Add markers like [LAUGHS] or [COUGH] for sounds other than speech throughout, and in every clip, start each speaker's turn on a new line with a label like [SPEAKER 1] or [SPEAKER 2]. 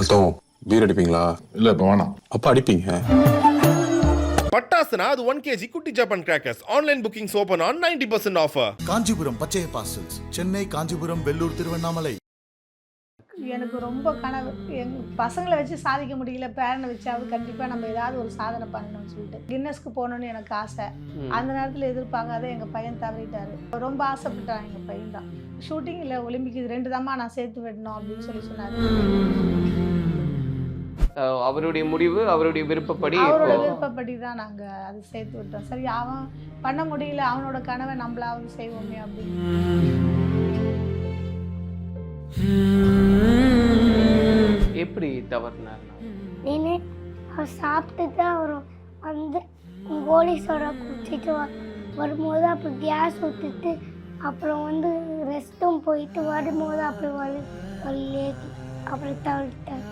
[SPEAKER 1] மொத்தம் பீர் அடிப்பீங்களா?
[SPEAKER 2] இல்ல இப்ப வேணாம்.
[SPEAKER 1] அப்ப அடிப்பீங்க.
[SPEAKER 3] பட்டாசுனா அது ஒன் கேஜி குட்டி Japan crackers online bookings open on ninety percent offer
[SPEAKER 4] Kanchipuram பச்சைய parcels Chennai Kanchipuram Vellore Tiruvannamalai.
[SPEAKER 5] எனக்கு ரொம்ப கனவு. எங் பசங்களை வச்சு சாதிக்க முடியல. பேரனை வச்சாவது கண்டிப்பாக நம்ம ஏதாவது ஒரு சாதனை பண்ணணும்னு சொல்லிட்டு. கின்னஸ்க்கு போகணுன்னு எனக்கு ஆசை. அந்த நேரத்தில் எதிர்பார்க்காத எங்கள் பையன் தவறிட்டாரு. ரொம்ப ஆசைப்பட்டான் எங்கள் பையன் தான். ஷூட்டிங் இல்லை ஒலிம்பிக் இது ரெண்டு தாம்மா நான் சேர்த்து விடணும் அப்படின்னு சொல்லி சொன்னார்.
[SPEAKER 6] அவருடைய முடிவு அவருடைய விருப்பப்படி
[SPEAKER 5] அவரோட விருப்பப்படி தான் நாங்கள் அது சேர்த்து விட்டோம். சரி அவன் பண்ண முடியல அவனோட கனவை நம்மளாவது செய்வோமே அப்படின்னு.
[SPEAKER 6] எப்படி தவறினார்
[SPEAKER 7] நின்று அவர் சாப்பிட்டுட்டு அவர் வந்து போலீஸோட குடிச்சிட்டு வரும்போது அப்புறம் கேஸ் ஊற்றிட்டு அப்புறம் வந்து ரெஸ்ட்டும் போயிட்டு வரும்போது அப்புறம் வலி வலியே அப்புறம் தவிர்த்தார்.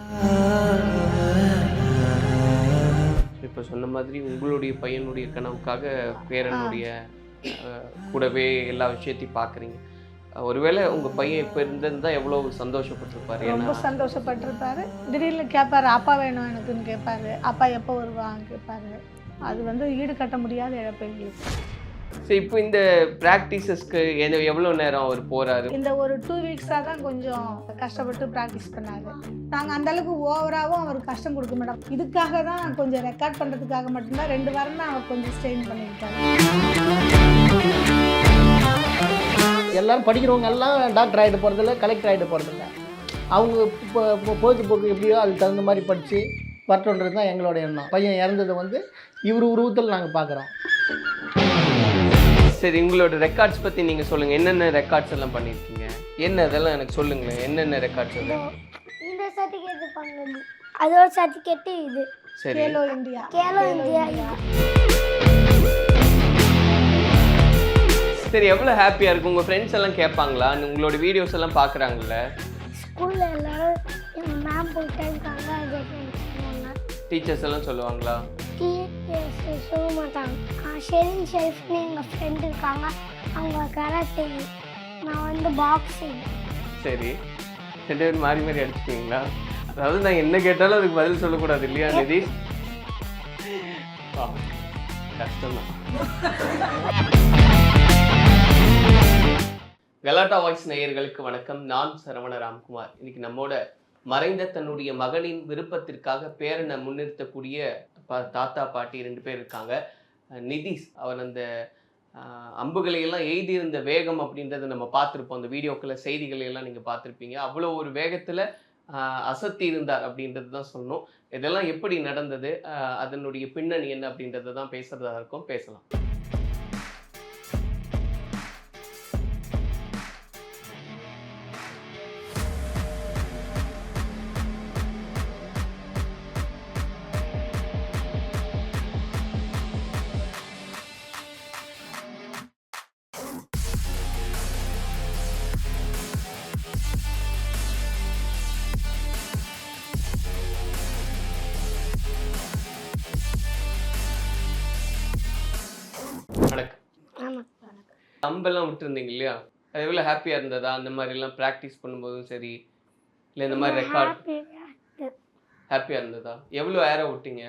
[SPEAKER 6] இப்போ சொன்ன மாதிரி உங்களுடைய பையனுடைய கனவுக்காக பேரனுடைய கூடவே எல்லா விஷயத்தையும் பார்க்குறீங்க ஒருவேளை உங்க பையன் இப்போ இருந்திருந்தா எவ்வளவு சந்தோஷப்பட்டிருப்பாரு?
[SPEAKER 5] ரொம்ப சந்தோஷப்பட்டிருப்பாரு. திடீர்னு கேட்பாரு அப்பா வேணும் எனக்குன்னு கேட்பாரு அப்பா எப்போ வருவாங்க கேட்பாரு அது வந்து ஈடு கட்ட முடியாத இழப்பு எங்களுக்கு.
[SPEAKER 6] சரி இப்போ இந்த ப்ராக்டிசஸ்க்கு எவ்வளோ நேரம் அவர் போறாரு?
[SPEAKER 5] இந்த ஒரு டூ வீக்ஸாக தான் கொஞ்சம் கஷ்டப்பட்டு ப்ராக்டிஸ் பண்ணாரு. நாங்கள் அந்த அளவுக்கு ஓவராகவும் அவருக்கு கஷ்டம் கொடுக்க மாட்டோம். இதுக்காக தான் கொஞ்சம் ரெக்கார்ட் பண்ணுறதுக்காக மட்டும்தான் ரெண்டு வாரம் தான் அவர் கொஞ்சம் ஸ்ட்ரெயின் பண்ணியிருக்காரு.
[SPEAKER 8] எல்லாரும் படிக்கிறவங்க எல்லாம் டாக்டர் ஆகிட்டு போகிறதில்ல கலெக்டர் ஆகிட்டு போகிறதில்ல அவங்க இப்போ இப்போ பொழுதுபோக்கு எப்படியோ அதுக்கு தகுந்த மாதிரி படித்து வரட்டுன்றது தான் எங்களோட எண்ணம். பையன் இறந்ததை வந்து இவர் உருவத்தில் நாங்கள் பார்க்குறோம்
[SPEAKER 6] சரி உங்களோட ரெக்கார்ட்ஸ் பத்தி நீங்க சொல்லுங்க. என்னென்ன ரெக்கார்ட்ஸ் எல்லாம் பண்ணியிருக்கீங்க என்ன இதெல்லாம் எனக்கு சொல்லுங்களேன். என்னென்ன ரெக்கார்ட்ஸ் எல்லாம்?
[SPEAKER 7] இந்த சர்டிஃபிகேட் பண்ணது. அதோட சர்டிஃபிகேட்டு இது.
[SPEAKER 6] சரி.
[SPEAKER 5] கேலோ இந்தியா
[SPEAKER 7] கேலோ இந்தியா
[SPEAKER 6] சரி எவ்வளோ ஹாப்பியாக இருக்கும் உங்கள் ஃப்ரெண்ட்ஸ் எல்லாம் கேட்பாங்களா? உங்களோட வீடியோஸ் எல்லாம் பார்க்குறாங்கல்ல
[SPEAKER 7] ஸ்கூலில் எல்லாரும் மேம் போயிட்டே இருக்காங்க. அதை சொன்னாங்க.
[SPEAKER 6] டீச்சர்ஸ் எல்லாம் சொல்லுவாங்களா?
[SPEAKER 7] டிஎஸ் சொல்ல மாட்டாங்க ஷெரின் ஷெரீஃப்னு எங்கள் ஃப்ரெண்டு இருக்காங்க. அவங்க கராத்தே நான் வந்து பாக்ஸிங்
[SPEAKER 6] சரி. ரெண்டு பேரும் மாறி மாறி அடிச்சுக்குவீங்களா? அதாவது நான் என்ன கேட்டாலும் அதுக்கு பதில் சொல்லக்கூடாது இல்லையா நிதி? கஷ்டம்தான். கலாட்டா வாய்ஸ் நேயர்களுக்கு வணக்கம். நான் சரவண ராம்குமார். இன்னைக்கு நம்மோட மறைந்த தன்னுடைய மகனின் விருப்பத்திற்காக பேரனை முன்னிறுத்தக்கூடிய தாத்தா பாட்டி ரெண்டு பேர் இருக்காங்க. நிதிஷ் அவர் அந்த அம்புகளையெல்லாம் எய்தியிருந்த வேகம் அப்படின்றத நம்ம பார்த்துருப்போம். அந்த வீடியோக்களை செய்திகளை எல்லாம் நீங்கள் பார்த்துருப்பீங்க. அவ்வளோ ஒரு வேகத்தில் அசத்தி இருந்தார் அப்படின்றது தான் சொல்லணும். இதெல்லாம் எப்படி நடந்தது? அதனுடைய பின்னணி என்ன அப்படின்றத தான் பேசுகிறதா இருக்கும். பேசலாம். அம்பெல்லாம் விட்டுருந்தீங்க இல்லையா? அது எவ்வளோ ஹாப்பியாக இருந்ததா? அந்த மாதிரிலாம் ப்ராக்டிஸ் பண்ணும்போதும் சரி இல்லை இந்த மாதிரி ரெக்கார்ட் ஹாப்பியாக இருந்ததா? எவ்வளோ ஏரோ விட்டீங்க?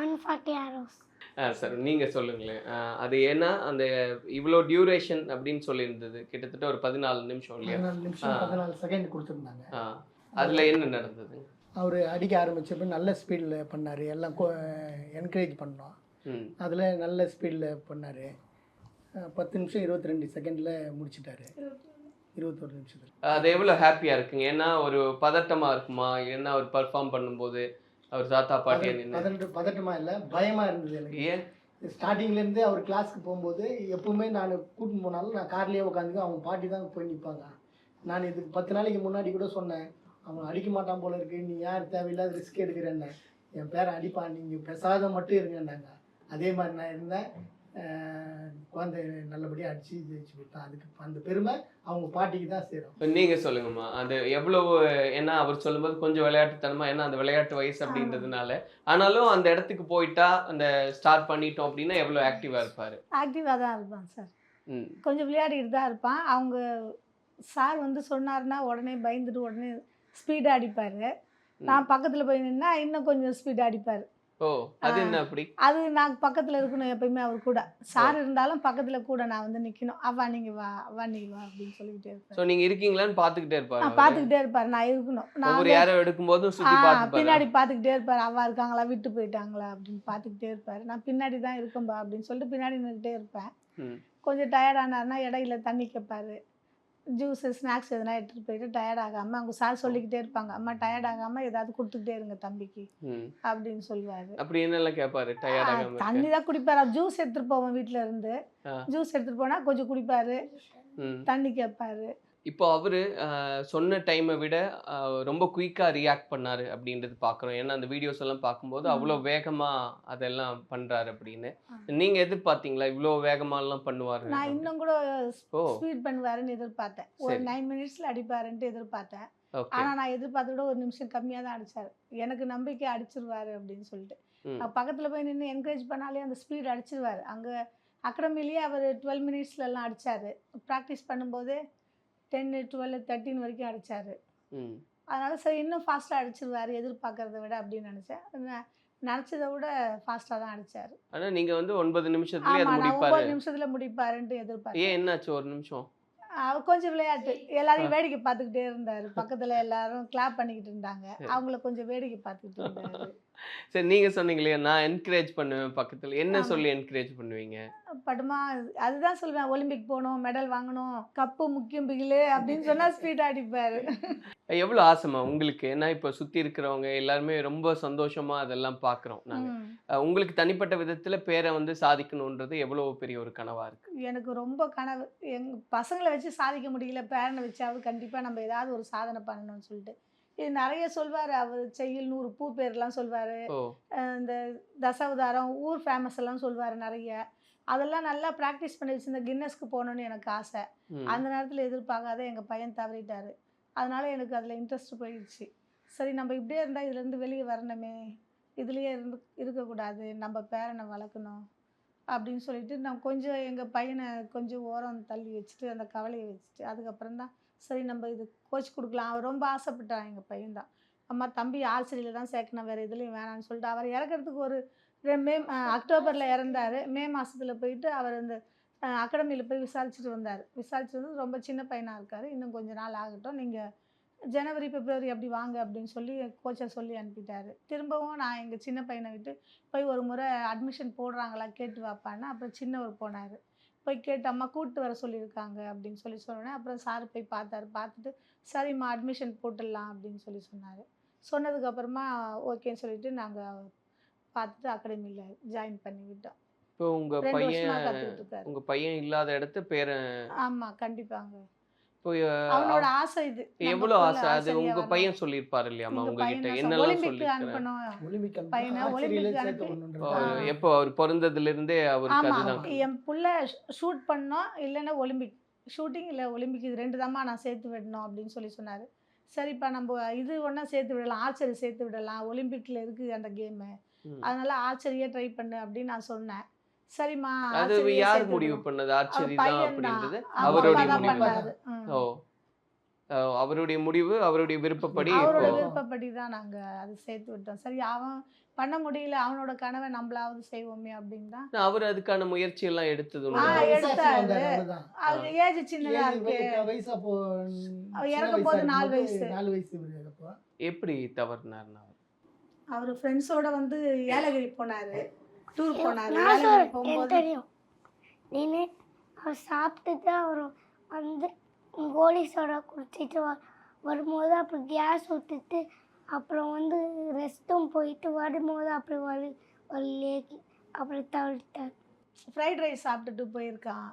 [SPEAKER 7] ஒன் ஃபார்ட்டி ஆரோஸ்
[SPEAKER 6] ஆ சார் நீங்கள் சொல்லுங்களேன். அது ஏன்னா அந்த இவ்வளோ டியூரேஷன் அப்படின்னு சொல்லியிருந்தது. கிட்டத்தட்ட ஒரு பதினாலு நிமிஷம் இல்லையா?
[SPEAKER 8] பதினாலு செகண்ட் கொடுத்துருந்தாங்க.
[SPEAKER 6] ஆ அதில் என்ன நடந்தது?
[SPEAKER 8] அவர் அடிக்க ஆரம்பிச்சப்ப நல்ல ஸ்பீடில் பண்ணார். எல்லாம் என்கரேஜ் பண்ணோம்.
[SPEAKER 6] ம்.
[SPEAKER 8] அதில் நல்ல ஸ்பீடில் பண்ணார். பத்து நிமிஷம் இருபத்தி ரெண்டு செகண்டில் முடிச்சிட்டாரு இருபத்தொரு நிமிஷத்தில்.
[SPEAKER 6] அது எவ்வளோ ஹாப்பியாக இருக்குங்க? ஏன்னா ஒரு பதட்டமாக இருக்குமா? ஏன்னா அவர் பர்ஃபார்ம் பண்ணும்போது அவர் தாத்தா பாட்டியை நின்று
[SPEAKER 8] பதட்ட பதட்டமாக இல்லை பயமாக இருந்தது எனக்கு.
[SPEAKER 6] ஏன்?
[SPEAKER 8] ஸ்டார்டிங்லேருந்து அவர் கிளாஸ்க்கு போகும்போது எப்பவுமே நான் கூட்டின்னு போனாலும் நான் கார்லேயே உட்காந்துக்க அவங்க பாட்டி தான் போய் நிற்பாங்க நான் இதுக்கு பத்து நாளைக்கு முன்னாடி கூட சொன்னேன் அவன் அடிக்க மாட்டான் போல இருக்கு நீ யார் தேவையில்லாத ரிஸ்க் எடுக்கிறேன்னு. என் பேரை அடிப்பான் நீங்கள் பெசாத மட்டும் இருங்கன்னாங்க. அதே மாதிரி நான் இருந்தேன். குழந்தை நல்லபடியாக அடித்து ஜெயிச்சு விட்டான் அதுக்கு அந்த பெருமை அவங்க பாட்டிக்கு தான் சேரும்.
[SPEAKER 6] இப்போ நீங்கள் சொல்லுங்கம்மா அது எவ்வளவு ஏன்னா அவர் சொல்லும்போது கொஞ்சம் விளையாட்டுத்தனமா ஏன்னா அந்த விளையாட்டு வயசு அப்படின்றதுனால. ஆனாலும் அந்த இடத்துக்கு போயிட்டா அந்த ஸ்டார்ட் பண்ணிட்டோம் அப்படின்னா எவ்வளோ ஆக்டிவாக இருப்பார்?
[SPEAKER 5] ஆக்டிவாக தான் இருப்பான் சார்.
[SPEAKER 6] ம்.
[SPEAKER 5] கொஞ்சம் விளையாடிட்டு தான் இருப்பான். அவங்க சார் வந்து சொன்னார்னா உடனே பயந்துட்டு உடனே ஸ்பீடாக அடிப்பார். நான் பக்கத்தில் போய் நின்னா இன்னும் கொஞ்சம் ஸ்பீட் அடிப்பார்.
[SPEAKER 6] ஓ அது. என்ன அப்படி?
[SPEAKER 5] அது நான் பக்கத்தில் இருக்கணும் எப்பயுமே அவர் கூட. சார் இருந்தாலும் பக்கத்தில் கூட நான் வந்து நிற்கணும் அவா நீங்கள் வா அவா நீ வா அப்படின்னு சொல்லிக்கிட்டே இருப்பேன்
[SPEAKER 6] சோ நீங்க இருக்கீங்களான்னு பாத்துக்கிட்டே இருப்பாரு
[SPEAKER 5] நான். பார்த்துக்கிட்டே இருப்பார். நான் இருக்கணும். நான்
[SPEAKER 6] யாரோ எடுக்கும் போதும் சுத்தி
[SPEAKER 5] ஆ,
[SPEAKER 6] பார்த்து
[SPEAKER 5] பின்னாடி பார்த்துக்கிட்டே இருப்பார். அவா இருக்காங்களா? விட்டு போயிட்டாங்களா? அப்படின்னு பார்த்துக்கிட்டே இருப்பார். நான் பின்னாடி தான் இருக்கேன்பா அப்படின்னு சொல்லிட்டு பின்னாடி நின்றுட்டே இருப்பேன். கொஞ்சம் டயர்டானாருன்னா இடையில தண்ணி கேட்பாரு ஜூஸு ஸ்நாக்ஸ் எதனா எடுத்துகிட்டு போயிட்டு டயர்ட் ஆகாமல் அவங்க சார் சொல்லிக்கிட்டே இருப்பாங்க அம்மா டயர்ட் ஆகாமல் ஏதாவது கொடுத்துக்கிட்டே இருங்க தம்பிக்கு. அப்படின்னு சொல்லுவார்
[SPEAKER 6] அப்படி என்னெல்லாம் கேட்பாரு டயர்ட்
[SPEAKER 5] தண்ணி? தான் குடிப்பார் ஜூஸ் எடுத்துகிட்டு போவோம் வீட்டில் இருந்து. ஜூஸ் எடுத்துகிட்டு போனால் கொஞ்சம் குடிப்பார். தண்ணி கேட்பாரு
[SPEAKER 6] இப்போ அவரு சொன்ன டைமை விட ரொம்ப குயிக்கா ரியாக்ட் பண்ணாரு அப்படின்றது பாக்குறோம். ஏன்னா அந்த வீடியோஸ் எல்லாம் பார்க்கும்போது. அவ்வளோ வேகமா அதெல்லாம் பண்றாரு அப்படின்னு.
[SPEAKER 5] ஆ.
[SPEAKER 6] நீங்க எதிர்பார்த்தீங்களா? இவ்வளோ வேகமா எல்லாம் பண்ணுவாரு
[SPEAKER 5] நான் இன்னும் கூட ஸ்பீட் பண்ணுவாருன்னு எதிர்பார்த்தேன். ஒரு. நைன் மினிட்ஸில் அடிப்பாருன்ட்டு எதிர்பார்த்தேன். ஆனால் நான் எதிர்பார்த்த விட ஒரு நிமிஷம் கம்மியாக தான் அடிச்சார். எனக்கு நம்பிக்கை அடிச்சிருவாரு அப்படின்னு சொல்லிட்டு. பக்கத்தில் போய் நின்று என்கரேஜ் பண்ணாலே அந்த ஸ்பீட் அடிச்சிருவார். அங்கே அகாடமிலேயே அவர் டுவெல் மினிட்ஸ்லலாம் அடித்தார் ப்ராக்டிஸ் பண்ணும்போது டென்னு டுவெல் தேர்ட்டின் வரைக்கும் அடித்தார் அதனால சரி இன்னும் ஃபாஸ்ட்டாக அடிச்சிருவார் எதிர்பார்க்கறத விட அப்படின்னு நினச்சேன். நான் நினச்சதை விட ஃபாஸ்ட்டாக தான் அடித்தார்
[SPEAKER 6] ஆனா நீங்க வந்து ஒன்பது முடிப்பாரு.
[SPEAKER 5] ஒம்பது நிமிஷத்தில் முடிப்பாருன்ட்டு எதிர்பார்த்தேன்.
[SPEAKER 6] ஏன் என்னாச்சு ஒரு நிமிஷம்?
[SPEAKER 5] அவர் கொஞ்சம் விளையாட்டு. எல்லாரையும் வேடிக்கை பார்த்துக்கிட்டே இருந்தார். பக்கத்தில் எல்லாரும் கிளாப் பண்ணிக்கிட்டு இருந்தாங்க. அவங்கள கொஞ்சம் வேடிக்கை பார்த்துக்கிட்டு இருந்தாரு.
[SPEAKER 6] சரி நீங்க சொன்னீங்களே நான் என்கரேஜ் பண்ணுவேன் பக்கத்துல. என்ன. சொல்லி என்கரேஜ் பண்ணுவீங்க?
[SPEAKER 5] படுமா அதுதான் சொல்லுவேன். ஒலிம்பிக் போகணும் மெடல் வாங்கணும் கப்பு முக்கியம் பிகிலு அப்படின்னு சொன்னால் ஸ்பீடாக [LAUGHS] அடிப்பார்.
[SPEAKER 6] எவ்வளவு ஆசைமா உங்களுக்கு? ஏன்னா இப்போ சுத்தி இருக்கிறவங்க எல்லாருமே ரொம்ப சந்தோஷமா அதெல்லாம் பாக்குறோம் நாங்க. உங்களுக்கு தனிப்பட்ட விதத்துல பேரை வந்து சாதிக்கணுன்றது எவ்வளவு பெரிய ஒரு கனவா இருக்கு?
[SPEAKER 5] எனக்கு ரொம்ப கனவு. எங் பசங்களை வச்சு சாதிக்க முடியல பேரனை வச்சாவது கண்டிப்பாக நம்ம ஏதாவது ஒரு சாதனை பண்ணணும்னு சொல்லிட்டு. இது நிறைய சொல்வார். அவர் செய்யுள் நூறு பூ பேர்லாம் சொல்வார். இந்த தசாவதாரம் ஊர் ஃபேமஸ் எல்லாம் சொல்வார் நிறைய. அதெல்லாம் நல்லா ப்ராக்டிஸ் பண்ணி வச்சிருந்த கின்னஸ்க்கு போகணுன்னு எனக்கு ஆசை. அந்த நேரத்தில் எதிர்பார்க்காத எங்கள் பையன் தவறிட்டார். அதனால எனக்கு அதில் இன்ட்ரெஸ்ட் போயிடுச்சு. சரி நம்ம இப்படியே இருந்தால் இதுலேருந்து வெளியே வரணுமே. இதுலேயே இருந்து இருக்கக்கூடாது. நம்ம பேரனை வளர்க்கணும் அப்படின்னு சொல்லிட்டு நான் கொஞ்சம் எங்கள் பையனை கொஞ்சம் ஓரம் தள்ளி வச்சுட்டு அந்த கவலையை வச்சுட்டு அதுக்கப்புறம் தான் சரி நம்ம இது கோச் கொடுக்கலாம். அவர் ரொம்ப ஆசைப்பட்டான் எங்கள் பையன் தான் அம்மா தம்பி ஆசிரியில் தான் சேர்க்கணும் வேறு எதுலேயும் வேணான்னு சொல்லிட்டு அவர் இறக்கறதுக்கு ஒரு மே அக்டோபரில் இறந்தார். மே மாதத்தில் போயிட்டு அவர் அந்த அகாடமியில் போய் விசாரிச்சுட்டு வந்தார். விசாரிச்சுட்டு வந்து ரொம்ப சின்ன பையனாக இருக்கார். இன்னும் கொஞ்ச நாள் ஆகட்டும். நீங்கள் ஜனவரி பிப்ரவரி அப்படி வாங்க அப்படின்னு சொல்லி கோச்சை சொல்லி அனுப்பிட்டார். திரும்பவும் நான் எங்கள் சின்ன பையனை விட்டு போய் ஒரு முறை அட்மிஷன் போடுறாங்களா கேட்டு வாப்பான்னு அப்புறம் சின்னவர் போனார். போய் கேட்டு அம்மா கூப்பிட்டு வர சொல்லியிருக்காங்க அப்படின்னு சொல்லி சொன்னோடனே அப்புறம் சார் போய் பார்த்தாரு. பார்த்துட்டு சரிம்மா அட்மிஷன் போட்டுடலாம் அப்படின்னு சொல்லி சொன்னார். சொன்னதுக்கப்புறமா ஓகேன்னு சொல்லிட்டு நாங்கள் பார்த்துட்டு அகாடமியில் ஜாயின் பண்ணி விட்டோம்.
[SPEAKER 6] இப்போ உங்க
[SPEAKER 5] ரெண்டு
[SPEAKER 6] பையன்
[SPEAKER 5] வருஷமா கற்றுக்கிட்டு இருக்காரு.
[SPEAKER 6] உங்க பையன் இல்லாத இடத்து பேரை
[SPEAKER 5] ஆமாம் கண்டிப்பாங்க. அவனோட ஆசை இது.
[SPEAKER 6] எவ்வளவு ஆசை? அது உங்க. பையன் சொல்லியிருப்பாரு இல்லையாமா உங்ககிட்ட என்னெல்லாம்.
[SPEAKER 5] ஆ.
[SPEAKER 6] எப்போ அவர் பிறந்ததுல இருந்தே அதுதான்.
[SPEAKER 5] என் புள்ள ஷூட் பண்ணோம். இல்லைன்னா ஒலிம்பிக் ஷூட்டிங் இல்லை ஒலிம்பிக் இது ரெண்டு தாம்மா நான் சேர்த்து விடணும் அப்படின்னு சொல்லி சொன்னார். சரிப்பா நம்ம இது ஒன்றா சேர்த்து விடலாம். ஆர்ச்சரி சேர்த்து விடலாம். ஒலிம்பிக்கில் இருக்குது அந்த கேமு. அதனால ஆர்ச்சரியே ட்ரை பண்ணு அப்படின்னு நான் சொன்னேன். சரிம்மா
[SPEAKER 6] அது யார் முடிவு. பண்ணது? ஆச்சரி தான். அப்படின்றது? அவருடைய முடிவு. ஓ. அவருடைய முடிவு அவருடைய விருப்பப்படி
[SPEAKER 5] அவரோட விருப்பப்படி தான் நாங்கள் அது சேர்த்து விட்டோம். சரி அவன் பண்ண முடியல அவனோட கனவை நம்மளாவது செய்வோமே அப்படின்னு தான்
[SPEAKER 6] அவர் அதுக்கான முயற்சி எல்லாம் எடுத்தது
[SPEAKER 5] எடுத்தாரு. ஏஜ் சின்னதா இருக்கு.
[SPEAKER 8] வயசு- அப்போ
[SPEAKER 5] இறக்கும்
[SPEAKER 8] வயசா
[SPEAKER 5] போது நாலு வயசு.
[SPEAKER 8] நாலு வயசு
[SPEAKER 6] எப்படி தவறுனார்னா
[SPEAKER 5] அவர்? ஃப்ரெண்ட்ஸோட வந்து ஏலகிரி போனாரு. டூர் போகும்போது
[SPEAKER 7] தெரியும். நீனு அவர் சாப்பிட்டுட்டு அவர் வந்து கோலி சோடா குடிச்சிட்டு வரும்போது அப்புறம் கேஸ் விட்டுட்டு அப்புறம் வந்து ரெஸ்ட்டும் போயிட்டு வரும்போது அப்படி வலி வலிலேக்கி அப்புறம் தவிட்டார்
[SPEAKER 5] ஃப்ரைட் ரைஸ் சாப்பிட்டுட்டு போயிருக்கான்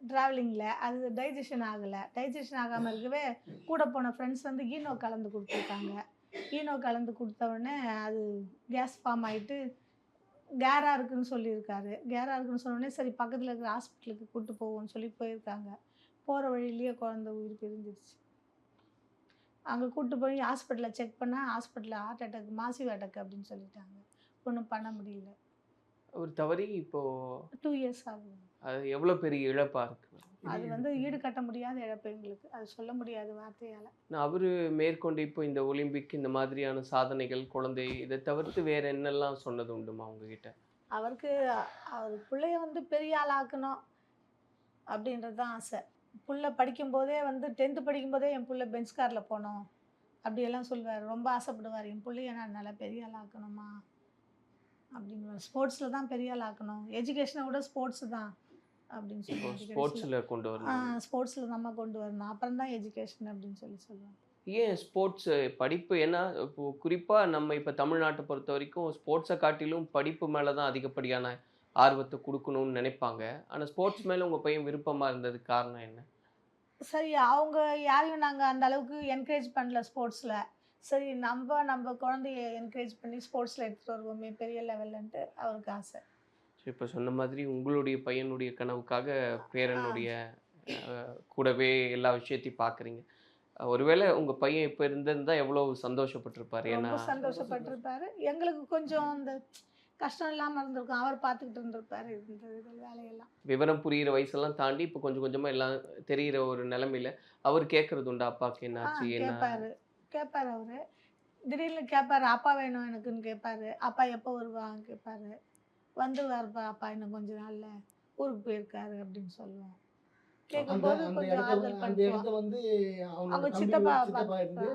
[SPEAKER 5] ட்ராவலிங்கில் அது டைஜஷன் ஆகலை. டைஜஷன் ஆகாமல் இருக்கவே கூட போன ஃப்ரெண்ட்ஸ் வந்து ஈனோ கலந்து கொடுத்துருக்காங்க. ஈனோ கலந்து கொடுத்த உடனே அது கேஸ் ஃபார்ம் ஆகிட்டு கேராக இருக்குன்னு சொல்லியிருக்காரு. கேராக இருக்குன்னு சொன்ன உடனே சரி பக்கத்தில் இருக்கிற ஹாஸ்பிட்டலுக்கு கூப்பிட்டு போவோம்னு சொல்லி போயிருக்காங்க. போகிற வழியிலேயே குழந்தை உயிர் பிரிஞ்சிருச்சு. அங்கே கூப்பிட்டு போய் ஹாஸ்பிட்டலில் செக் பண்ணால் ஹாஸ்பிட்டலில் ஹார்ட் அட்டாக் மாசிவ் அட்டாக் அப்படின்னு சொல்லிட்டாங்க. ஒன்றும் பண்ண முடியல.
[SPEAKER 6] அவர் தவறி இப்போ
[SPEAKER 5] டூ இயர்ஸ் ஆகும்
[SPEAKER 6] அது எவ்வளோ பெரிய இழப்பா இருக்கு?
[SPEAKER 5] அது வந்து ஈடு கட்ட முடியாத இழப்பு எங்களுக்கு. அது சொல்ல முடியாது வார்த்தையால்.
[SPEAKER 6] நான் அவரு மேற்கொண்டு இப்போ இந்த ஒலிம்பிக் இந்த மாதிரியான சாதனைகள் குழந்தை இதை தவிர்த்து வேற என்னெல்லாம் சொன்னது உண்டுமா உங்ககிட்ட?
[SPEAKER 5] அவருக்கு அவர் பிள்ளைய வந்து பெரிய ஆளாக்கணும் அப்படின்றது தான் ஆசை. புள்ள படிக்கும்போதே வந்து டென்த்து படிக்கும்போதே என் புள்ள பெஞ்ச் காரில் போகணும். அப்படியெல்லாம் சொல்லுவார். ரொம்ப ஆசைப்படுவார். என் பிள்ளைய நான் நல்லா பெரிய ஆளாக்கணுமா? அப்படின்வார் ஸ்போர்ட்ஸில் தான் பெரிய ஆளாக்கணும். எஜுகேஷனை விட ஸ்போர்ட்ஸ் தான். அப்படின்னு சொல்லி
[SPEAKER 6] ஸ்போர்ட்ஸில் கொண்டு வரணும்.
[SPEAKER 5] ஸ்போர்ட்ஸில் நம்ம கொண்டு வரணும். அப்புறம் தான் எஜுகேஷன் அப்படின்னு சொல்லி சொல்லுவாங்க
[SPEAKER 6] ஏன் ஸ்போர்ட்ஸ் படிப்பு? ஏன்னா இப்போ குறிப்பாக நம்ம இப்போ தமிழ்நாட்டை பொறுத்த வரைக்கும் ஸ்போர்ட்ஸை காட்டிலும் படிப்பு மேலே தான் அதிகப்படியான ஆர்வத்தை கொடுக்கணும்னு நினைப்பாங்க. ஆனால் ஸ்போர்ட்ஸ் [LAUGHS] மேலே உங்கள் பையன் விருப்பமாக இருந்ததுக்கு காரணம் என்ன?
[SPEAKER 5] சரி அவங்க யாரையும் நாங்கள் அந்த அளவுக்கு என்கரேஜ் பண்ணல ஸ்போர்ட்ஸில் சரி நம்ம நம்ம குழந்தைய என்கரேஜ் பண்ணி ஸ்போர்ட்ஸில் எடுத்துகிட்டு வருவோமே பெரிய லெவல்லன்ட்டு அவருக்கு ஆசை.
[SPEAKER 6] ஸோ இப்போ சொன்ன மாதிரி உங்களுடைய பையனுடைய கனவுக்காக பேரனுடைய கூடவே எல்லா விஷயத்தையும் பார்க்குறீங்க ஒருவேளை உங்கள் பையன் இப்போ இருந்திருந்தா எவ்வளோ சந்தோஷப்பட்டிருப்பாரு? ஏன்னா
[SPEAKER 5] சந்தோஷப்பட்டிருப்பாரு. எங்களுக்கு கொஞ்சம் அந்த கஷ்டம் இல்லாமல் இருந்திருக்கும். அவர் பார்த்துக்கிட்டு இருந்திருப்பாரு இந்த வேலையெல்லாம்.
[SPEAKER 6] விவரம் புரியிற வயசெல்லாம் தாண்டி இப்போ கொஞ்சம் கொஞ்சமாக எல்லாம் தெரியிற ஒரு நிலைமையில அவர் கேட்கறது உண்டா. அப்பாவுக்கு என்னாச்சு என்ன?
[SPEAKER 5] கேட்பாரு கேட்பாரு அவரு. திடீர்னு கேட்பாரு அப்பா வேணும் எனக்குன்னு கேட்பாரு அப்பா எப்போ வருவாங்க கேட்பாரு வந்துருவாருப்பா அப்பா இன்னும் கொஞ்ச நாள்ல ஊருக்கு போயிருக்காரு அப்படின்னு சொல்லுவோம் கேட்கும்போது கொஞ்சம் ஆறுதல் பண்ணுவோம்
[SPEAKER 8] வந்து
[SPEAKER 5] அவங்க
[SPEAKER 8] அவங்க
[SPEAKER 5] சித்தப்பா
[SPEAKER 8] சித்தப்பா இருந்து.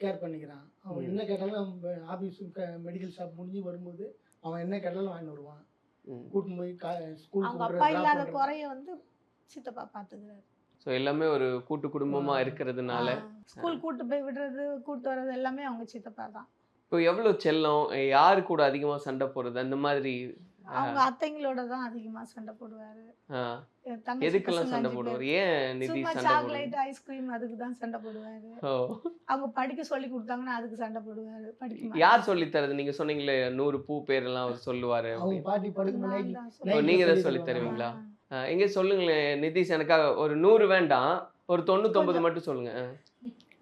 [SPEAKER 8] கேர் பண்ணிக்கிறான். அவன். என்ன கேட்டாலும் ஆஃபீஸ் மெடிக்கல் ஷாப் முடிஞ்சு வரும்போது அவன் என்ன கேட்டாலும் வாங்கி வருவான்.
[SPEAKER 6] ம்.
[SPEAKER 8] கூட்டின்னு போய்
[SPEAKER 5] அவங்க
[SPEAKER 8] ஸ்கூலுக்கு
[SPEAKER 5] அப்பா இல்லாத குறைய வந்து சித்தப்பா பார்த்துக்கிறாரு
[SPEAKER 6] ஸோ எல்லாமே ஒரு கூட்டு குடும்பமாக இருக்கிறதுனால.
[SPEAKER 5] ஸ்கூல் கூட்டு போய் விடுறது கூட்டு வர்றது எல்லாமே அவங்க சித்தப்பா தான்.
[SPEAKER 6] இப்போ எவ்வளோ செல்லம்? யாரு கூட அதிகமாக சண்டை போடுறது? அந்த மாதிரி
[SPEAKER 5] அவங்க அத்தைங்களோட தான் அதிகமா சண்டை போடுவாரு.
[SPEAKER 6] எதுக்கெல்லாம் சண்டை போடுவார்?
[SPEAKER 5] பேர்.
[SPEAKER 6] ஏன் நிதி
[SPEAKER 5] சும்மா சாக்லேட் ஐஸ்கிரீம் அதுக்கு தான் சண்டை போடுவாரு. அவங்க படிக்க சொல்லி கொடுத்தாங்கன்னா அதுக்கு சண்டை போடுவாரு. படிக்க
[SPEAKER 6] யார் சொல்லி தரது? நீங்க சொன்னீங்களே நூறு பூ பேரெல்லாம் அவர் சொல்லுவாரு.
[SPEAKER 8] பாட்டி படுக்க
[SPEAKER 5] நான்
[SPEAKER 8] முன்னாடி
[SPEAKER 5] தான்
[SPEAKER 6] ஓ,
[SPEAKER 5] சொல்லுவேன்.
[SPEAKER 6] நீங்க தான்
[SPEAKER 8] சொல்லி
[SPEAKER 6] சொல்லி
[SPEAKER 8] தருவாங்க.
[SPEAKER 6] தருவீங்களா எங்க சொல்லுங்களேன் நிதிஷ் எனக்காக ஒரு நூறு வேண்டாம் ஒரு தொண்ணூத்தொன்பது மட்டும் சொல்லுங்க.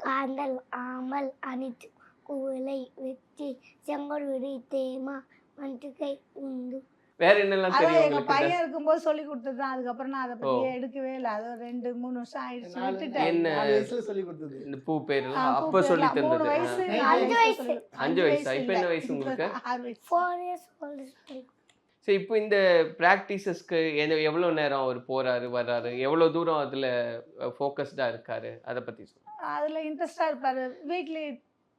[SPEAKER 7] காந்தல் ஆமல் அணித்து குவளை வெற்றி செங்கல் விரி தேமா மஞ்சுகை உண்டு
[SPEAKER 6] வேற என்னெல்லாம் தெரியும்
[SPEAKER 5] எங்க பையன் இருக்கும்போது சொல்லி கொடுத்தது தான் அதுக்கப்புறம் நான் அதை பத்தியே எடுக்கவே இல்லை. அது ரெண்டு மூணு வருஷம் ஆயிடுச்சு. விட்டுட்டேன்.
[SPEAKER 6] என்ன?
[SPEAKER 8] வயசுல சொல்லி கொடுத்தது.
[SPEAKER 6] இந்த பூ பேரெல்லாம்
[SPEAKER 5] ஆ,
[SPEAKER 6] அப்ப. சொல்லி தந்தது.
[SPEAKER 5] வயசு
[SPEAKER 7] அஞ்சு
[SPEAKER 5] வயசு.
[SPEAKER 6] அஞ்சு வயசா? இப்ப. என்ன வயசு உங்களுக்கு?
[SPEAKER 5] ஆறு வயசு.
[SPEAKER 7] ஃபோர் இயர்ஸ்
[SPEAKER 6] சரி இப்போ இந்த ப்ராக்டிசஸ்க்கு எவ்வளோ நேரம் அவர் போறாரு வர்றாரு? எவ்வளோ தூரம் அதுல ஃபோக்கஸ்டா இருக்காரு? அதை பத்தி சொல்லுங்க
[SPEAKER 5] அதுல இன்ட்ரெஸ்டா இருப்பாரு. வீக்லி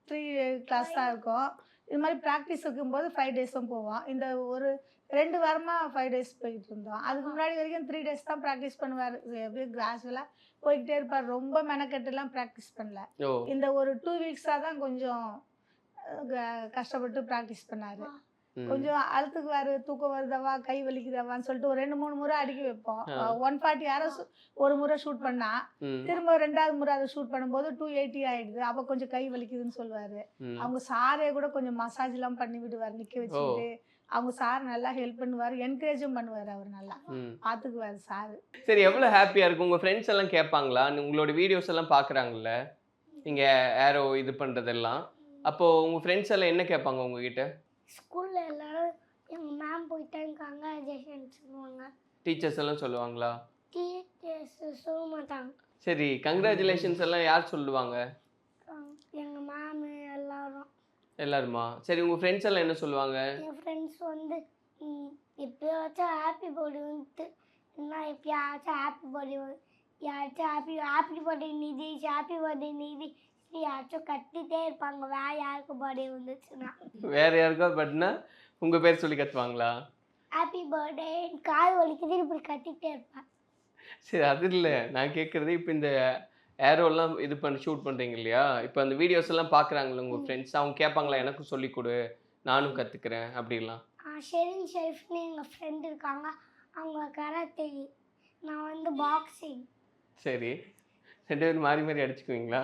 [SPEAKER 5] த்ரீ கிளாஸ் தான் இருக்கும். இது மாதிரி ப்ராக்டிஸ் இருக்கும்போது ஃபைவ் டேஸும் போவோம் இந்த ஒரு ரெண்டு வாரமா ஃபைவ் டேஸ் போயிட்டு இருந்தோம். அதுக்கு முன்னாடி வரைக்கும் த்ரீ டேஸ் தான் ப்ராக்டிஸ் பண்ணுவார். எப்படியும் கிராஜுவலாக போய்கிட்டே இருப்பார். ரொம்ப மெனக்கெட்டுலாம் ப்ராக்டிஸ் பண்ணல. இந்த ஒரு டூ வீக்ஸாக தான் கொஞ்சம் கஷ்டப்பட்டு ப்ராக்டிஸ் பண்ணாரு. கொஞ்சம் அழுத்துக்குவாரு. தூக்கம் வருதவா? கை வலிக்குதவான்னு சொல்லிட்டு ஒரு ரெண்டு மூணு முறை அடிக்க வைப்போம். ஒன் ஃபார்ட்டி யாரும் ஒரு முறை ஷூட் பண்ணா திரும்ப ரெண்டாவது முறை அதை ஷூட் பண்ணும்போது டூ எயிட்டி ஆயிடுது. அப்போ கொஞ்சம் கை வலிக்குதுன்னு சொல்லுவாரு. அவங்க சாரே கூட கொஞ்சம் மசாஜ் எல்லாம் பண்ணி விடுவார். நிக்க வச்சுட்டு அவங்க சார் நல்லா ஹெல்ப் பண்ணுவார் என்கரேஜும் பண்ணுவார் அவர் நல்லா.
[SPEAKER 6] ம்.
[SPEAKER 5] பாத்துக்குவார் சார்.
[SPEAKER 6] சரி எவ்வளோ ஹாப்பியாக இருக்கும் உங்கள் ஃப்ரெண்ட்ஸ் எல்லாம் கேட்பாங்களா? உங்களோட வீடியோஸ் எல்லாம் பார்க்குறாங்கல்ல நீங்கள் ஏரோ இது பண்ணுறதெல்லாம் அப்போது உங்கள் ஃப்ரெண்ட்ஸ் எல்லாம் என்ன கேட்பாங்க உங்ககிட்ட?
[SPEAKER 7] ஸ்கூல்ல எல்லாரும் எங்க மேம் போயிட்டாங்க கங்க்ராச்சுலேஷன் சொல்லுவாங்க.
[SPEAKER 6] டீச்சர்ஸ் எல்லாம் சொல்லுவாங்களா?
[SPEAKER 7] டீச்சர்ஸ் சொல்ல மாட்டாங்க.
[SPEAKER 6] சரி கங்க்ராச்சுலேஷன்ஸ் எல்லாம் யார் சொல்லுவாங்க?
[SPEAKER 7] அஹ் எங்க மேம் எல்லாரும்.
[SPEAKER 6] எல்லாருமா? சரி உங்கள் ஃப்ரெண்ட்ஸ் எல்லாம் என்ன சொல்லுவாங்க?
[SPEAKER 7] என் ஃப்ரெண்ட்ஸ் வந்து எப்பயாச்சும் ஹாப்பி பர்த்டே வந்துட்டு இல்லைன்னா எப்பயாச்சும் ஹாப்பி பர்த்டே யாராச்சும் happy happy birthday Nidhi happy birthday Nidhi யாராச்சும் கத்திட்டே இருப்பாங்க. வேற யாருக்கு பர்த்டே வந்துச்சுன்னா?
[SPEAKER 6] வேற யாருக்கா பட்னா உங்கள் பேர் சொல்லி கத்துவாங்களா?
[SPEAKER 7] ஹாப்பி பர்த்டே கால் வலிக்குது இப்படி கத்திட்டே இருப்பேன்.
[SPEAKER 6] சரி அது இல்லை. நான் கேட்குறது இப்போ இந்த ஏரோலாம் இது பண்ணி ஷூட் பண்ணுறீங்க இல்லையா? இப்போ அந்த வீடியோஸ் எல்லாம் பார்க்குறாங்களே உங்கள் ஃப்ரெண்ட்ஸ் அவங்க கேட்பாங்களா எனக்கும் சொல்லிக் கொடு நானும் கற்றுக்கிறேன் அப்படிலாம்.
[SPEAKER 7] ஷெரின் ஷெஃப்னு எங்கள் ஃப்ரெண்ட் இருக்காங்க. அவங்க கராத்தே. நான் வந்து பாக்ஸிங்
[SPEAKER 6] சரி. ரெண்டு பேரும் மாறி மாறி அடிச்சுக்குவீங்களா?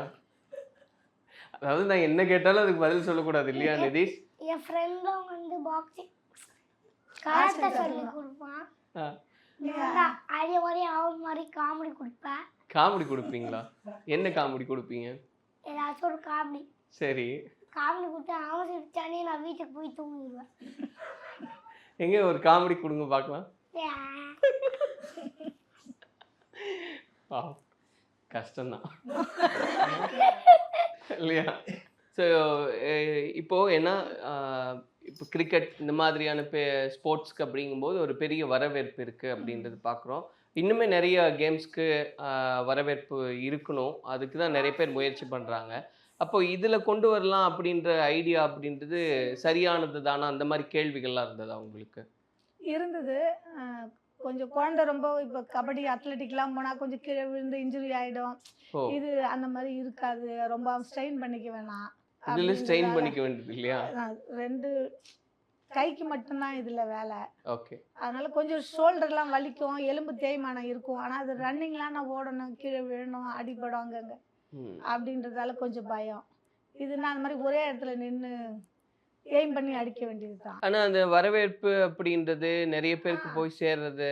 [SPEAKER 6] அதாவது நான் என்ன கேட்டாலும் அதுக்கு பதில் சொல்லக்கூடாது இல்லையா நிதிஷ்?
[SPEAKER 7] என் ஃப்ரெண்டும் வந்து பாக்ஸிங் கராத்தே சொல்லி கொடுப்பான். அதே மாதிரி அவன் மாதிரி காமெடி கொடுப்பேன்
[SPEAKER 6] காமெடி கொடுப்பீங்களா? என்ன காமெடி கொடுப்பீங்க?
[SPEAKER 7] ஏதாச்சும் ஒரு காமெடி.
[SPEAKER 6] சரி.
[SPEAKER 7] காமெடி கொடுத்து அவன் சிரிச்சானே நான் வீட்டுக்கு போய் தூங்கிடுவேன்.
[SPEAKER 6] எங்க ஒரு காமெடி கொடுங்க பார்க்கலாம். பாவம். கஷ்டம்தான். இல்லையா? ஸோ இப்போ என்ன இப்போ கிரிக்கெட் இந்த மாதிரியான பே ஸ்போர்ட்ஸ்க்கு அப்படிங்கும்போது ஒரு பெரிய வரவேற்பு இருக்குது அப்படின்றது பார்க்குறோம் இன்னுமே நிறைய கேம்ஸ்க்கு வரவேற்பு இருக்கணும். அதுக்கு தான் நிறைய பேர் முயற்சி பண்ணுறாங்க அப்போ இதில் கொண்டு வரலாம் அப்படின்ற ஐடியா அப்படின்றது சரியானது தானா? அந்த மாதிரி கேள்விகள்லாம் இருந்ததா உங்களுக்கு?
[SPEAKER 5] இருந்தது. கொஞ்சம் குழந்தை ரொம்ப இப்போ கபடி அத்லெட்டிக்லாம் போனால் கொஞ்சம் கீழே விழுந்து இன்ஜுரி ஆகிடும் இது அந்த மாதிரி இருக்காது. ரொம்ப ஸ்ட்ரெயின் பண்ணிக்க வேணாம்.
[SPEAKER 6] இதில் ஸ்ட்ரெயின் பண்ணிக்க வேண்டியது இல்லையா?
[SPEAKER 5] நான் ரெண்டு கைக்கு மட்டும்தான் இதில் வேலை.
[SPEAKER 6] ஓகே.
[SPEAKER 5] அதனால கொஞ்சம் ஷோல்டர்லாம் வலிக்கும் எலும்பு தேய்மானம் இருக்கும். ஆனால் அது ரன்னிங்லாம் நான் ஓடணும் கீழே விழணும் அடிபடும் அங்கங்க அப்படின்றதால கொஞ்சம் பயம். இதுனா அந்த மாதிரி ஒரே இடத்துல நின்று எய்ம் பண்ணி அடிக்க வேண்டியது தான்
[SPEAKER 6] ஆனா அந்த வரவேற்பு அப்படின்றது நிறைய பேருக்கு போய் சேர்றது?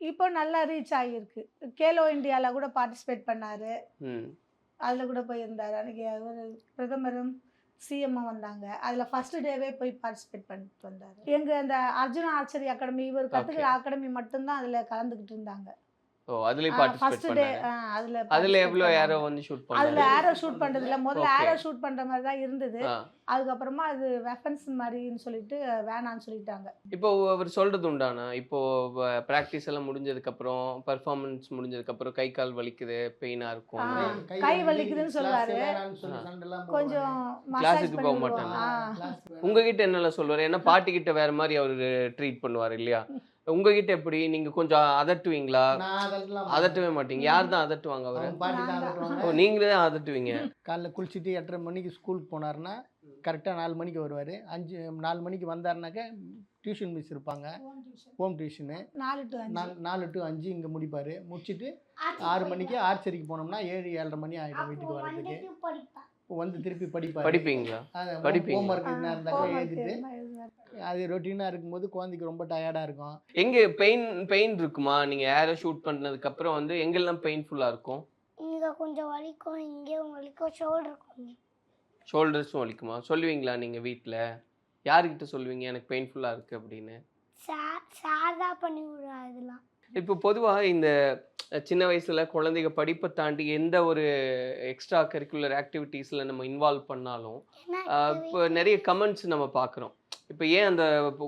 [SPEAKER 5] இப்போ நல்லா ரீச் ஆகியிருக்கு கேலோ இந்தியாவில் கூட பார்ட்டிசிபேட் பண்ணார். அதில் கூட போயிருந்தார். அன்றைக்கி ஒரு பிரதமரும் சிஎம்மும் வந்தாங்க. அதில் ஃபர்ஸ்ட் டேவே போய் பார்ட்டிசிபேட் பண்ணிட்டு வந்தார். எங்கள் அந்த அர்ஜுனா ஆர்ச்சரி அகாடமி இவர் கற்றுக்கிற அகாடமி மட்டும்தான் அதில் கலந்துக்கிட்டு இருந்தாங்க.
[SPEAKER 6] ஓ அதுலயும் பார்ட்டிசிபேட் பண்ணாங்க
[SPEAKER 5] அதில்
[SPEAKER 6] அதுல எவ்வளவு யாரோ வந்து ஷூட்
[SPEAKER 5] அதில்
[SPEAKER 6] பண்ணாங்க
[SPEAKER 5] ஏரோ ஷூட் பண்ணுறதுல முதல்ல
[SPEAKER 6] Okay.
[SPEAKER 5] ஏரோ ஷூட் பண்ணுற மாதிரி தான் இருந்தது.
[SPEAKER 6] ஆ.
[SPEAKER 5] அதுக்கப்புறமா அது வெப்பன்ஸ் மாதிரின்னு சொல்லிட்டு வேணான்னு சொல்லிட்டாங்க.
[SPEAKER 6] இப்போ அவர் சொல்றது உண்டானா? இப்போ பிராக்டிஸ் எல்லாம் முடிஞ்சதுக்கு அப்புறம் பெர்ஃபார்மன்ஸ் முடிஞ்சதுக்கு அப்புறம் கை கால் வலிக்குது பெயினா இருக்கும்.
[SPEAKER 5] கை வலிக்குதுன்னு சொல்லுவாரு. கொஞ்சம் மசாஜ்
[SPEAKER 6] கிளாஸுக்கு
[SPEAKER 5] பண்ணி
[SPEAKER 6] போக. மாட்டாங்க. உங்ககிட்ட என்னெல்லாம் சொல்லுவாரு? ஏன்னா பாட்டி கிட்ட வேற மாதிரி அவரு ட்ரீட் பண்ணுவார் இல்லையா? உங்ககிட்ட எப்படி? நீங்க கொஞ்சம் அதட்டுவீங்களா? அதட்டவே மாட்டீங்க. யார் தான் அதட்டுவாங்க அவரை. ஓ நீங்களே தான் அதட்டுவீங்க.
[SPEAKER 8] காலைல குளிச்சுட்டு எட்டரை மணிக்கு ஸ்கூலுக்கு போனாருன்னா கரெக்டாக நாலு மணிக்கு வருவார். அஞ்சு நாலு மணிக்கு வந்தாருனாக்க டியூஷன் மிஸ் இருப்பாங்க. ஹோம் டியூஷனு
[SPEAKER 5] நாலு டு அஞ்சு.
[SPEAKER 8] நாலு நாலு டு அஞ்சு இங்கே முடிப்பார். முடிச்சுட்டு ஆறு மணிக்கு ஆர்ச்சரிக்கு போனோம்னா ஏழு ஏழரை மணி ஆகிடும் வீட்டுக்கு வரதுக்கு
[SPEAKER 7] படிப்பேன்.
[SPEAKER 8] வந்து திருப்பி படிப்பார்.
[SPEAKER 6] படிப்பீங்களா? படிப்பீங்க.
[SPEAKER 8] ஹோம் ஒர்க் என்ன
[SPEAKER 5] homework
[SPEAKER 8] எழுதிட்டு. அது ரொட்டீனாக இருக்கும்போது குழந்தைக்கு ரொம்ப டயர்டாக இருக்கும்.
[SPEAKER 6] எங்க பெயின் பெயின் இருக்குமா? நீங்க ஏரோ ஷூட் பண்ணதுக்கு அப்புறம் வந்து எங்கெல்லாம் பெயின்ஃபுல்லா இருக்கும்?
[SPEAKER 7] இங்கே கொஞ்சம் வலிக்கும் இங்கேயும் வலிக்கும் ஷோல்டர் கொஞ்சம்.
[SPEAKER 6] ஷோல்டர்ஸும் வலிக்குமா? சொல்லுவீங்களா நீங்க வீட்ல? யாருக்கிட்ட சொல்லுவீங்க எனக்கு பெயின்ஃபுல்லா இருக்கு அப்படின்னு?
[SPEAKER 7] சார் சார் தான் பண்ணி விடுறா இதெல்லாம்
[SPEAKER 6] இப்போ பொதுவா இந்த சின்ன வயசுல குழந்தைங்க படிப்பை தாண்டி எந்த ஒரு எக்ஸ்ட்ரா கரிக்குலர் ஆக்டிவிட்டீஸ்ல நம்ம இன்வால்வ் பண்ணாலும் இப்போ நிறைய கமெண்ட்ஸ் நம்ம பார்க்குறோம் இப்போ ஏன் அந்த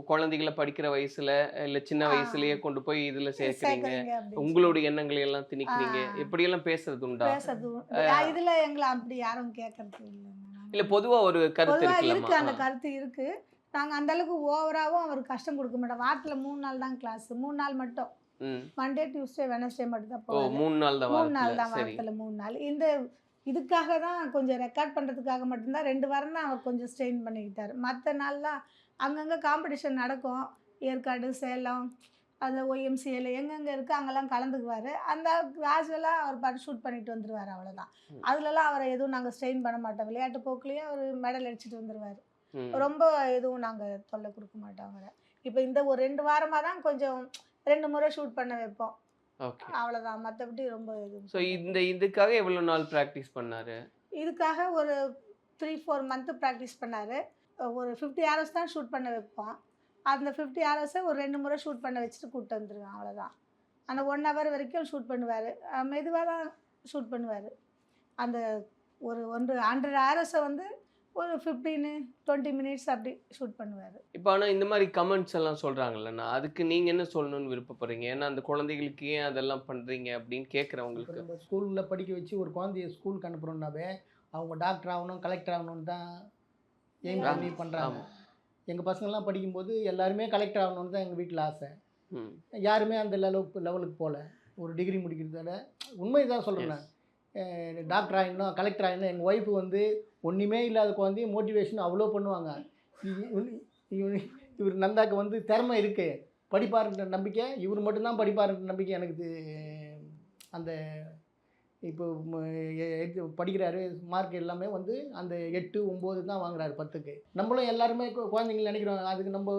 [SPEAKER 6] குழந்தைகளை படிக்கிற வயசுல இல்ல சின்ன. வயசுலயே கொண்டு போய் இதுல சேர்க்குறீங்க? உங்களுடைய எண்ணங்களை எல்லாம் திணிக்கிறீங்க?
[SPEAKER 5] ஆ.
[SPEAKER 6] இப்படியெல்லாம் பேசுறது உண்டா?
[SPEAKER 5] இதுல எங்களை அப்படி யாரும் கேட்கறது இல்லை
[SPEAKER 6] இல்ல பொதுவா ஒரு கருத்து
[SPEAKER 5] இருக்கு அந்த கருத்து இருக்கு. நாங்க அந்த அளவுக்கு ஓவராவும் அவருக்கு கஷ்டம் கொடுக்க மாட்டோம். வாரத்துல மூணு நாள் தான் கிளாஸ் மூணு நாள் மட்டும். மண்டே டியூஸ்டே வெனஸ்டே மட்டும் தான் போவாரு
[SPEAKER 6] மூணு நாள் தான்
[SPEAKER 5] மூணு நாள்
[SPEAKER 6] வாரத்துல
[SPEAKER 5] தான் வாரத்துல மூணு நாள். இந்த இதுக்காக தான் கொஞ்சம் ரெக்கார்ட் பண்ணுறதுக்காக மட்டும்தான் ரெண்டு வாரம் தான் அவர் கொஞ்சம் ஸ்ட்ரெயின் பண்ணிக்கிட்டார். மற்ற நாள்லாம் அங்கங்கே காம்படிஷன் நடக்கும். ஏற்காடு சேலம் அந்த ஒய்எம்சிஏல எங்கெங்கே இருக்குது அங்கெல்லாம் கலந்துக்குவார். அந்த கிளாஸ்லாம் அவர் பாட்டு ஷூட் பண்ணிட்டு வந்துடுவார் அவ்வளோதான். அதுலலாம் அவரை எதுவும் நாங்கள் ஸ்ட்ரெயின் பண்ண மாட்டோம். விளையாட்டு போக்குலேயே அவர் மெடல் அடிச்சிட்டு வந்துடுவார். ரொம்ப எதுவும் நாங்கள் தொல்லை கொடுக்க மாட்டோம் அவரை. இப்போ இந்த ஒரு ரெண்டு வாரமாக தான் கொஞ்சம் ரெண்டு முறை ஷூட் பண்ண வைப்போம்.
[SPEAKER 6] ஓகே
[SPEAKER 5] அவ்வளோதான் மற்றபடி ரொம்ப எதுவும்
[SPEAKER 6] ஸோ இந்த இதுக்காக எவ்வளவு நாள் ப்ராக்டிஸ் பண்ணாரு?
[SPEAKER 5] இதுக்காக ஒரு த்ரீ ஃபோர் மந்த்து ப்ராக்டிஸ் பண்ணார். ஒரு ஃபிஃப்டி ஹவர்ஸ் தான் ஷூட் பண்ண வைப்போம். அந்த ஃபிஃப்டி ஹவர்ஸை ஒரு ரெண்டு முறை ஷூட் பண்ண வச்சுட்டு கூப்பிட்டு வந்துருவேன். அவ்வளோதான் அந்த ஒன் ஹவர் வரைக்கும் ஷூட் பண்ணுவார். மெதுவாக தான் ஷூட் பண்ணுவார். அந்த ஒரு ஒன்று ஹண்ட்ரட் ஹவர்ஸை வந்து ஒரு ஃபிஃப்டீனு டுவெண்ட்டி மினிட்ஸ் அப்படி ஷூட் பண்ணுவார்.
[SPEAKER 6] இப்போ ஆனா இந்த மாதிரி கமெண்ட்ஸ் எல்லாம் சொல்றாங்கல்லண்ணா அதுக்கு நீங்க என்ன சொல்லணும்னு விருப்பப்படுறீங்க ஏன்னா அந்த குழந்தைகளுக்கு ஏன் அதெல்லாம் பண்றீங்க அப்படின்னு கேட்குறவங்களுக்கு
[SPEAKER 8] நம்ம ஸ்கூலில் படிக்க வச்சு ஒரு குழந்தைய ஸ்கூலுக்கு அனுப்புகிறோம்னாவே அவங்க டாக்டர் ஆகணும் கலெக்டர் ஆகணும்னு தான் எய்ம். பண்ணி பண்ணுறாங்க. எங்கள் பசங்கள்லாம் படிக்கும்போது எல்லாருமே கலெக்டர் ஆகணும்னு தான் எங்கள் வீட்டில் ஆசை.
[SPEAKER 6] ம்.
[SPEAKER 8] யாருமே அந்த லெவலுக்கு லெவலுக்கு போகல ஒரு டிகிரி முடிக்கிறதால உண்மை தான் சொல்கிறேன் நான். டாக்டர் ஆகிடணும் கலெக்டர் ஆகிடணும் எங்கள் ஒய்ஃபு வந்து ஒன்றுமே இல்லாத குழந்தைய மோட்டிவேஷன் அவ்வளோ பண்ணுவாங்க. இவர் நந்தாக்கு வந்து திறமை இருக்குது படிப்பாருன்ற நம்பிக்கை இவர் மட்டும்தான் படிப்பாருன்ற நம்பிக்கை எனக்கு அந்த இப்போ படிக்கிறாரு. மார்க் எல்லாமே வந்து அந்த எட்டு ஒம்பது தான் வாங்குறாரு பத்துக்கு. நம்மளும் எல்லாருமே கு- குழந்தைங்கள நினைக்கிறோம். அதுக்கு நம்ம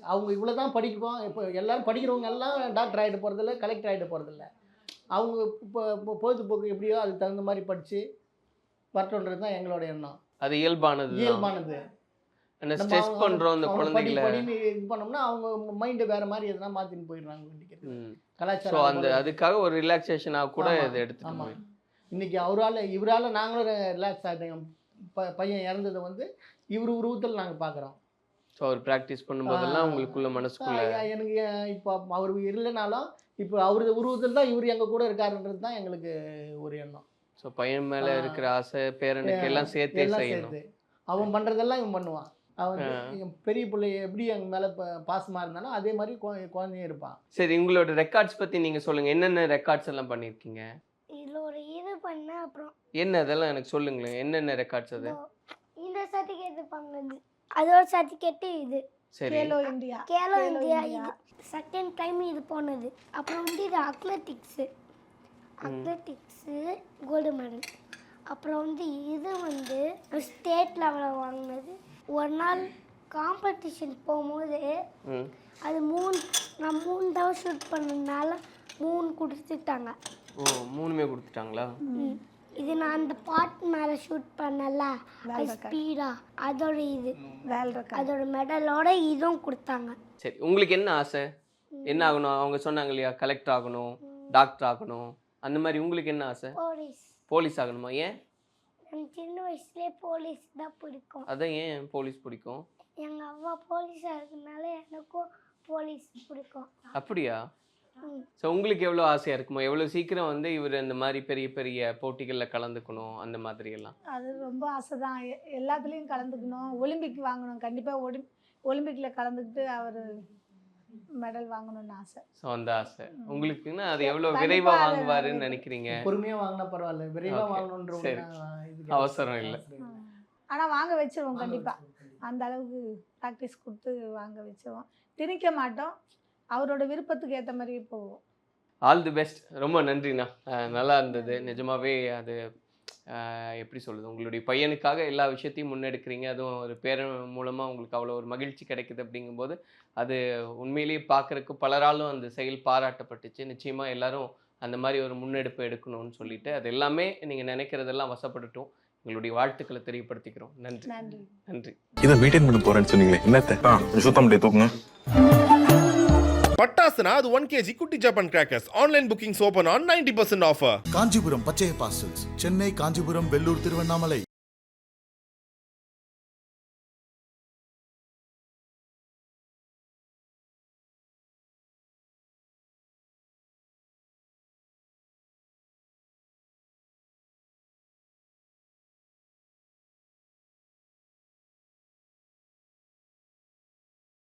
[SPEAKER 8] அவங்க இவ்வளோ தான் படிப்போம். இப்போ எல்லோரும் படிக்கிறவங்க எல்லாம் டாக்டர் ஆகிட்டு போகிறதில்ல கலெக்டர் ஆகிட்டு போகிறதில்ல அவங்க இப்போ பொழுதுபோக்கு எப்படியோ அதுக்கு தகுந்த மாதிரி படித்து வரட்டுன்றது தான் எங்களோட எண்ணம்.
[SPEAKER 6] அது இயல்பானது.
[SPEAKER 8] இயல்பானது.
[SPEAKER 6] அந்த ஸ்ட்ரெஸ் பண்றோம்
[SPEAKER 8] படி
[SPEAKER 6] குழந்தைகளை
[SPEAKER 8] இது பண்ணோம்னா அவங்க மைண்டு வேற மாதிரி எதனா மாத்தின்னு போயிடுறாங்க கலாச்சாரம்
[SPEAKER 6] அந்த அதுக்காக ஒரு ரிலாக்ஸேஷனாக கூட இதை. போய்
[SPEAKER 8] இன்னைக்கு அவரால் இவரால் நாங்களும் ரிலாக்ஸ் ஆகிட்டோம் ப பையன் இறந்ததை வந்து இவர் உருவத்தில் நாங்கள் பார்க்குறோம்
[SPEAKER 6] ஸோ அவர் ப்ராக்டிஸ் பண்ணும்போதெல்லாம். உங்களுக்குள்ள மனசுக்குள்ள
[SPEAKER 8] எனக்கு இப்போ அவர் இல்லைனாலும் இப்போ அவரது உருவத்தில் தான் இவர் எங்கள் கூட இருக்காருன்றது தான் எங்களுக்கு ஒரு எண்ணம்.
[SPEAKER 6] ஸோ பையன் மேல. இருக்கிற ஆசை பேரனுக்கு எல்லாம் சேர்த்தே செய்யணும்.
[SPEAKER 8] சேர்த்து. அவன் பண்ணுறதெல்லாம் இவன் பண்ணுவான். அவன் என் பெரிய பிள்ளை எப்படி எங்கள் மேலே பாசமாக இருந்தாலும் அதே மாதிரி குழ- குழந்தையும் இருப்பான்.
[SPEAKER 6] சரி உங்களோட ரெக்கார்ட்ஸ் பத்தி நீங்க சொல்லுங்க. என்னென்ன ரெக்கார்ட்ஸ் எல்லாம் பண்ணியிருக்கீங்க
[SPEAKER 7] இதில் ஒரு இது பண்ணேன் அப்புறம்
[SPEAKER 6] என்ன அதெல்லாம் எனக்கு சொல்லுங்களேன். என்னென்ன ரெக்கார்ட்ஸ் அது?
[SPEAKER 7] இந்த சர்டிஃபிகேட் வாங்கினது. அதோட சர்டிஃபிகேட்டு இது.
[SPEAKER 5] Khelo India
[SPEAKER 7] Khelo India
[SPEAKER 5] India.
[SPEAKER 7] இது. செகண்ட் டைம் இது போனது. அப்புறம் வந்து இது அத்லெட்டிக்ஸு அத்லெட்டிக்ஸு கோல்டு மெடல். அப்புறம் வந்து இது வந்து ஸ்டேட் லெவலில் வாங்கினது. ஒரு நாள் காம்படிஷன் போகும்போது அது மூணு நான் மூணு தடவை ஷூட் பண்ணதுனால மூணு கொடுத்துட்டாங்க.
[SPEAKER 6] ஓ மூணுமே கொடுத்துட்டாங்களா?
[SPEAKER 7] ம். இது நான் அந்த பாட்டு மேலே ஷூட் பண்ணல. ஸ்பீடா அதோட இது. அதோட மெடலோட இதுவும் கொடுத்தாங்க.
[SPEAKER 6] சரி உங்களுக்கு என்ன ஆசை? என்ன ஆகணும்? அவங்க சொன்னாங்க இல்லையா கலெக்டர் ஆகணும் டாக்டர் ஆகணும். அந்த மாதிரி உங்களுக்கு என்ன ஆசை?
[SPEAKER 7] போலீஸ்.
[SPEAKER 6] போலீஸ் ஆகணுமா? ஏன்?
[SPEAKER 7] சின்ன வயசுலேயே போலீஸ் தான் பிடிக்கும்.
[SPEAKER 6] அதான் ஏன் போலீஸ் பிடிக்கும்?
[SPEAKER 7] எங்கள் அம்மா போலீஸாக இருக்கனால எனக்கும் போலீஸ் பிடிக்கும்.
[SPEAKER 6] அப்படியா. ஸோ உங்களுக்கு எவ்வளோ ஆசையாக இருக்குமோ? எவ்வளோ சீக்கிரம் வந்து இவர் இந்த மாதிரி பெரிய பெரிய போட்டிகளில் கலந்துக்கணும் அந்த மாதிரி எல்லாம்?
[SPEAKER 5] அது ரொம்ப ஆசை தான் எல்லாத்துலேயும் கலந்துக்கணும். ஒலிம்பிக் வாங்கணும். கண்டிப்பாக ஒலி ஒலிம்பிக்கில் கலந்துக்கிட்டு அவர் மெடல் வாங்கணும்னு ஆசை.
[SPEAKER 6] ஸோ அந்த ஆசை. உங்களுக்குன்னா அது எவ்வளோ விரைவாக வாங்குவாருன்னு நினைக்கிறீங்க?
[SPEAKER 8] பொறுமையாக வாங்கினா பரவாயில்ல. விரைவாக. வாங்கணுன்ற
[SPEAKER 6] சரி. அவசரம் இல்ல.
[SPEAKER 5] ஆனால் வாங்க வச்சிருவோம் கண்டிப்பாக. அந்த அளவுக்கு ப்ராக்டிஸ் கொடுத்து வாங்க வச்சிருவோம். திணிக்க மாட்டோம். அவரோட விருப்பத்துக்கு ஏற்ற மாதிரியே போவோம்.
[SPEAKER 6] ஆல் தி பெஸ்ட் ரொம்ப நன்றிண்ணா. நல்லா இருந்தது. நிஜமாவே அது எப்படி சொல்றது? உங்களுடைய பையனுக்காக எல்லா விஷயத்தையும் முன்னெடுக்கிறீங்க. அதுவும் ஒரு பேரன் மூலமாக உங்களுக்கு அவ்வளோ ஒரு மகிழ்ச்சி கிடைக்குது அப்படிங்கும்போது அது உண்மையிலேயே பார்க்கறதுக்கு பலராலும் அந்த செயல் பாராட்டப்பட்டுச்சு. நிச்சயமாக எல்லாரும் அந்த மாதிரி ஒரு முன்னெடுப்பு எடுக்கணும்னு சொல்லிட்டு அது எல்லாமே நீங்கள் நினைக்கிறதெல்லாம் வசப்படட்டும். எங்களுடைய வாழ்த்துக்களை தெரியப்படுத்திக்கிறோம். நன்றி.
[SPEAKER 5] நன்றி.
[SPEAKER 6] நன்றி.
[SPEAKER 1] இதை மெயின்டைன் பண்ண போறேன்னு சொன்னீங்களே என்னத்த சுத்தம் தூக்குங்க.
[SPEAKER 3] பட்டாசுனா அது ஒன் கேஜி குட்டி Japan crackers online bookings open on ninety percent offer
[SPEAKER 4] Kanchipuram பச்சைய parcels Chennai Kanchipuram Vellore Tiruvannamalai.